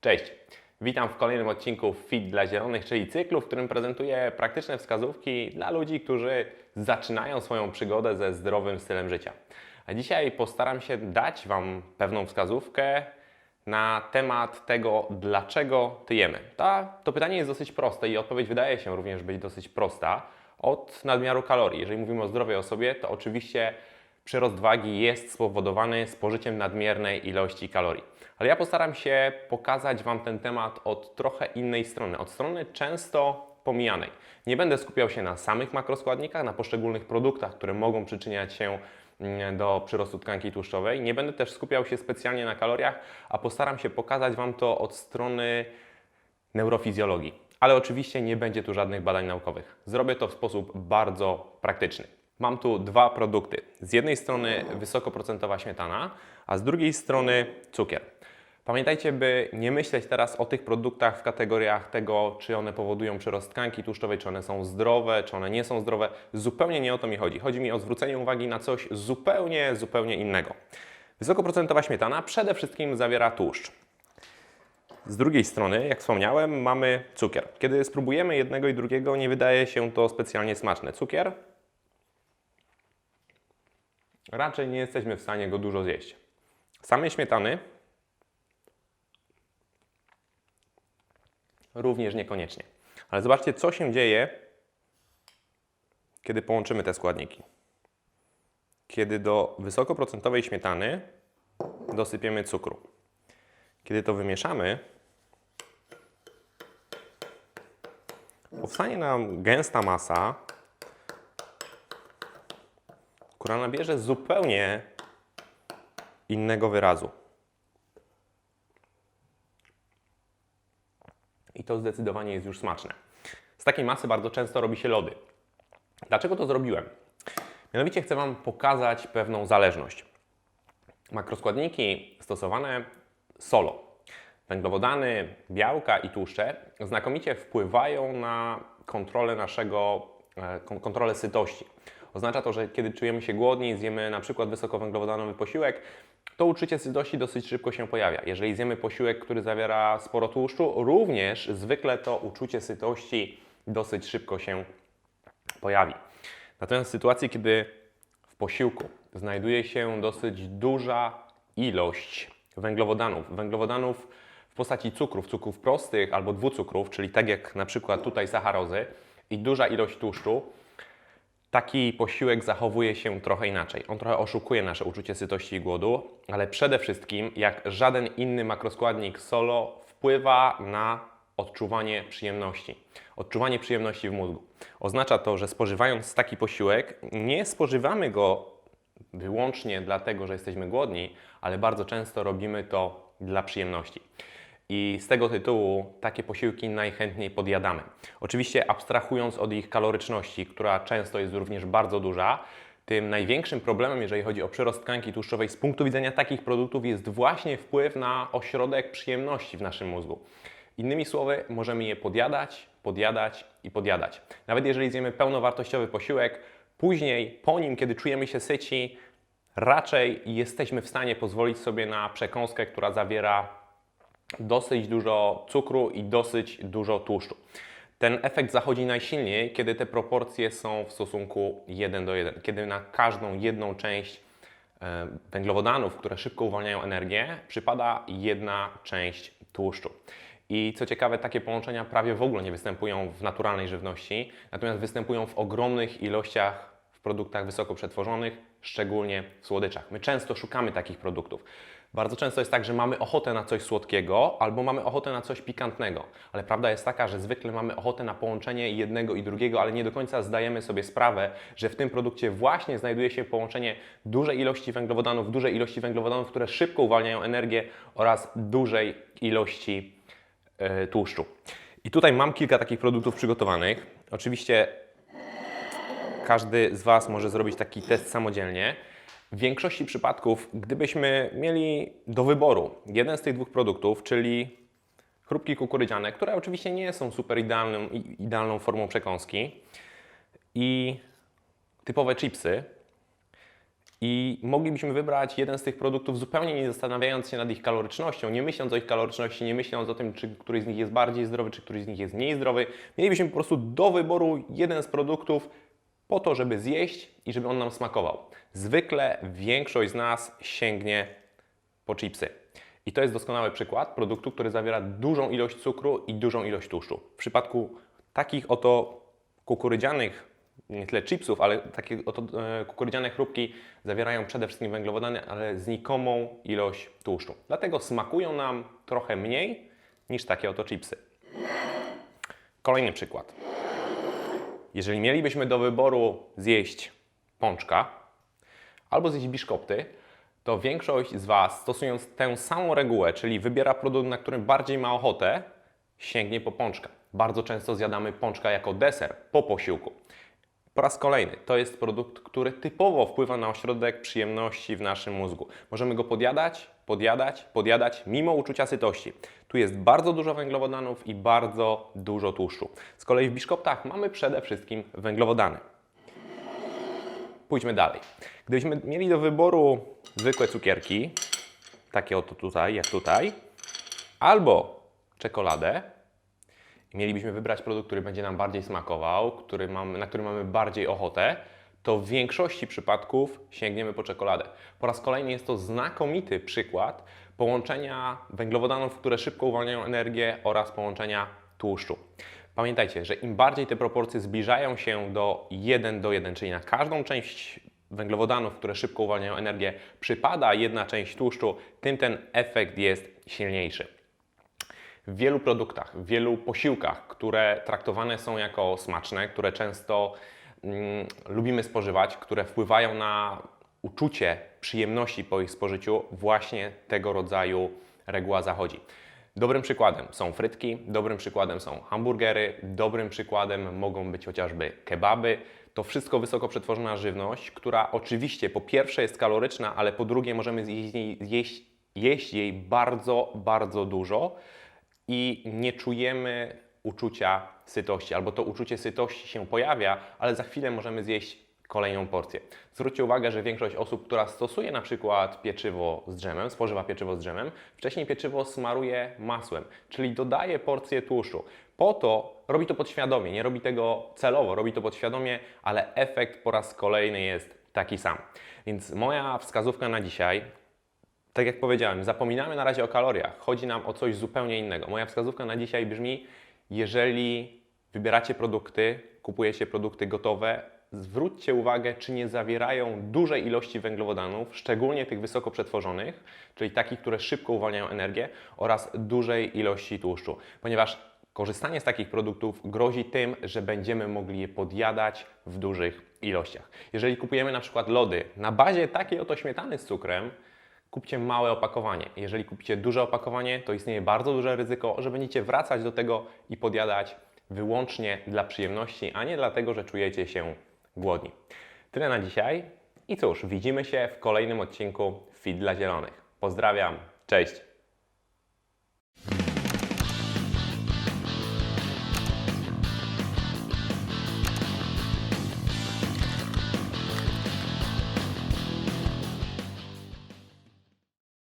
Cześć! Witam w kolejnym odcinku Fit dla Zielonych, czyli cyklu, w którym prezentuję praktyczne wskazówki dla ludzi, którzy zaczynają swoją przygodę ze zdrowym stylem życia. A dzisiaj postaram się dać Wam pewną wskazówkę na temat tego, dlaczego tyjemy. Ta, to pytanie jest dosyć proste i odpowiedź wydaje się również być dosyć prosta. Od nadmiaru kalorii. Jeżeli mówimy o zdrowej osobie, to oczywiście przyrost wagi jest spowodowany spożyciem nadmiernej ilości kalorii. Ale ja postaram się pokazać Wam ten temat od trochę innej strony, od strony często pomijanej. Nie będę skupiał się na samych makroskładnikach, na poszczególnych produktach, które mogą przyczyniać się mm, do przyrostu tkanki tłuszczowej. Nie będę też skupiał się specjalnie na kaloriach, a postaram się pokazać Wam to od strony neurofizjologii. Ale oczywiście nie będzie tu żadnych badań naukowych. Zrobię to w sposób bardzo praktyczny. Mam tu dwa produkty. Z jednej strony wysokoprocentowa śmietana, a z drugiej strony cukier. Pamiętajcie, by nie myśleć teraz o tych produktach w kategoriach tego, czy one powodują przyrost tkanki tłuszczowej, czy one są zdrowe, czy one nie są zdrowe. Zupełnie nie o to mi chodzi. Chodzi mi o zwrócenie uwagi na coś zupełnie, zupełnie innego. Wysokoprocentowa śmietana przede wszystkim zawiera tłuszcz. Z drugiej strony, jak wspomniałem, mamy cukier. Kiedy spróbujemy jednego i drugiego, nie wydaje się to specjalnie smaczne. Cukier raczej nie jesteśmy w stanie go dużo zjeść. Samej śmietany również niekoniecznie. Ale zobaczcie, co się dzieje, kiedy połączymy te składniki. Kiedy do wysokoprocentowej śmietany dosypiemy cukru. Kiedy to wymieszamy, powstanie nam gęsta masa, która nabierze zupełnie innego wyrazu. I to zdecydowanie jest już smaczne. Z takiej masy bardzo często robi się lody. Dlaczego to zrobiłem? Mianowicie chcę Wam pokazać pewną zależność. Makroskładniki stosowane solo, węglowodany, białka i tłuszcze znakomicie wpływają na kontrolę naszego, kontrolę sytości. Oznacza to, że kiedy czujemy się głodni, zjemy na przykład wysokowęglowodanowy posiłek, to uczucie sytości dosyć szybko się pojawia. Jeżeli zjemy posiłek, który zawiera sporo tłuszczu, również zwykle to uczucie sytości dosyć szybko się pojawi. Natomiast w sytuacji, kiedy w posiłku znajduje się dosyć duża ilość węglowodanów, węglowodanów w postaci cukrów, cukrów prostych albo dwucukrów, czyli tak jak na przykład tutaj sacharozy i duża ilość tłuszczu, taki posiłek zachowuje się trochę inaczej. On trochę oszukuje nasze uczucie sytości i głodu, ale przede wszystkim, jak żaden inny makroskładnik solo, wpływa na odczuwanie przyjemności. Odczuwanie przyjemności w mózgu. Oznacza to, że spożywając taki posiłek, nie spożywamy go wyłącznie dlatego, że jesteśmy głodni, ale bardzo często robimy to dla przyjemności. I z tego tytułu takie posiłki najchętniej podjadamy. Oczywiście abstrahując od ich kaloryczności, która często jest również bardzo duża, tym największym problemem, jeżeli chodzi o przyrost tkanki tłuszczowej z punktu widzenia takich produktów, jest właśnie wpływ na ośrodek przyjemności w naszym mózgu. Innymi słowy, możemy je podjadać, podjadać i podjadać. Nawet jeżeli zjemy pełnowartościowy posiłek, później po nim, kiedy czujemy się syci, raczej jesteśmy w stanie pozwolić sobie na przekąskę, która zawiera dosyć dużo cukru i dosyć dużo tłuszczu. Ten efekt zachodzi najsilniej, kiedy te proporcje są w stosunku 1 do 1, kiedy na każdą jedną część e, węglowodanów, które szybko uwalniają energię, przypada jedna część tłuszczu. I co ciekawe, takie połączenia prawie w ogóle nie występują w naturalnej żywności, natomiast występują w ogromnych ilościach w produktach wysoko przetworzonych, szczególnie w słodyczach. My często szukamy takich produktów. Bardzo często jest tak, że mamy ochotę na coś słodkiego albo mamy ochotę na coś pikantnego, ale prawda jest taka, że zwykle mamy ochotę na połączenie jednego i drugiego, ale nie do końca zdajemy sobie sprawę, że w tym produkcie właśnie znajduje się połączenie dużej ilości węglowodanów, dużej ilości węglowodanów, które szybko uwalniają energię oraz dużej ilości e, tłuszczu. I tutaj mam kilka takich produktów przygotowanych. Oczywiście każdy z Was może zrobić taki test samodzielnie. W większości przypadków, gdybyśmy mieli do wyboru jeden z tych dwóch produktów, czyli chrupki kukurydziane, które oczywiście nie są super idealną, idealną formą przekąski, i typowe chipsy, I moglibyśmy wybrać jeden z tych produktów zupełnie nie zastanawiając się nad ich kalorycznością, nie myśląc o ich kaloryczności, nie myśląc o tym, czy któryś z nich jest bardziej zdrowy, czy któryś z nich jest mniej zdrowy. Mielibyśmy po prostu do wyboru jeden z produktów po to, żeby zjeść i żeby on nam smakował. Zwykle większość z nas sięgnie po chipsy. I to jest doskonały przykład produktu, który zawiera dużą ilość cukru i dużą ilość tłuszczu. W przypadku takich oto kukurydzianych, nie tyle chipsów, ale takie oto e, kukurydziane chrupki zawierają przede wszystkim węglowodany, ale znikomą ilość tłuszczu. Dlatego smakują nam trochę mniej niż takie oto chipsy. Kolejny przykład. Jeżeli mielibyśmy do wyboru zjeść pączka albo zjeść biszkopty, to większość z Was, stosując tę samą regułę, czyli wybiera produkt, na którym bardziej ma ochotę, sięgnie po pączka. Bardzo często zjadamy pączka jako deser po posiłku. Po raz kolejny, to jest produkt, który typowo wpływa na ośrodek przyjemności w naszym mózgu. Możemy go podjadać, podjadać, podjadać, mimo uczucia sytości. Tu jest bardzo dużo węglowodanów i bardzo dużo tłuszczu. Z kolei w biszkoptach mamy przede wszystkim węglowodany. Pójdźmy dalej. Gdybyśmy mieli do wyboru zwykłe cukierki, takie oto tutaj, jak tutaj, albo czekoladę, mielibyśmy wybrać produkt, który będzie nam bardziej smakował, który na który mamy bardziej ochotę, to w większości przypadków sięgniemy po czekoladę. Po raz kolejny jest to znakomity przykład połączenia węglowodanów, które szybko uwalniają energię oraz połączenia tłuszczu. Pamiętajcie, że im bardziej te proporcje zbliżają się do 1 do 1, czyli na każdą część węglowodanów, które szybko uwalniają energię, przypada jedna część tłuszczu, tym ten efekt jest silniejszy w wielu produktach, w wielu posiłkach, które traktowane są jako smaczne, które często mm, lubimy spożywać, które wpływają na uczucie przyjemności po ich spożyciu, właśnie tego rodzaju reguła zachodzi. Dobrym przykładem są frytki, dobrym przykładem są hamburgery, dobrym przykładem mogą być chociażby kebaby. To wszystko wysoko przetworzona żywność, która oczywiście po pierwsze jest kaloryczna, ale po drugie możemy zjeść, jeść jej bardzo, bardzo dużo i nie czujemy uczucia sytości, albo to uczucie sytości się pojawia, ale za chwilę możemy zjeść kolejną porcję. Zwróćcie uwagę, że większość osób, która stosuje na przykład pieczywo z dżemem, spożywa pieczywo z dżemem, wcześniej pieczywo smaruje masłem, czyli dodaje porcję tłuszczu. Po to robi to podświadomie, nie robi tego celowo, robi to podświadomie, ale efekt po raz kolejny jest taki sam. Więc moja wskazówka na dzisiaj, tak jak powiedziałem, zapominamy na razie o kaloriach. Chodzi nam o coś zupełnie innego. Moja wskazówka na dzisiaj brzmi: jeżeli wybieracie produkty, kupujecie produkty gotowe, zwróćcie uwagę, czy nie zawierają dużej ilości węglowodanów, szczególnie tych wysoko przetworzonych, czyli takich, które szybko uwalniają energię, oraz dużej ilości tłuszczu, ponieważ korzystanie z takich produktów grozi tym, że będziemy mogli je podjadać w dużych ilościach. Jeżeli kupujemy na przykład lody na bazie takiej oto śmietany z cukrem, kupcie małe opakowanie. Jeżeli kupicie duże opakowanie, to istnieje bardzo duże ryzyko, że będziecie wracać do tego i podjadać wyłącznie dla przyjemności, a nie dlatego, że czujecie się głodni. Tyle na dzisiaj i cóż, widzimy się w kolejnym odcinku Fit dla Zielonych. Pozdrawiam, cześć!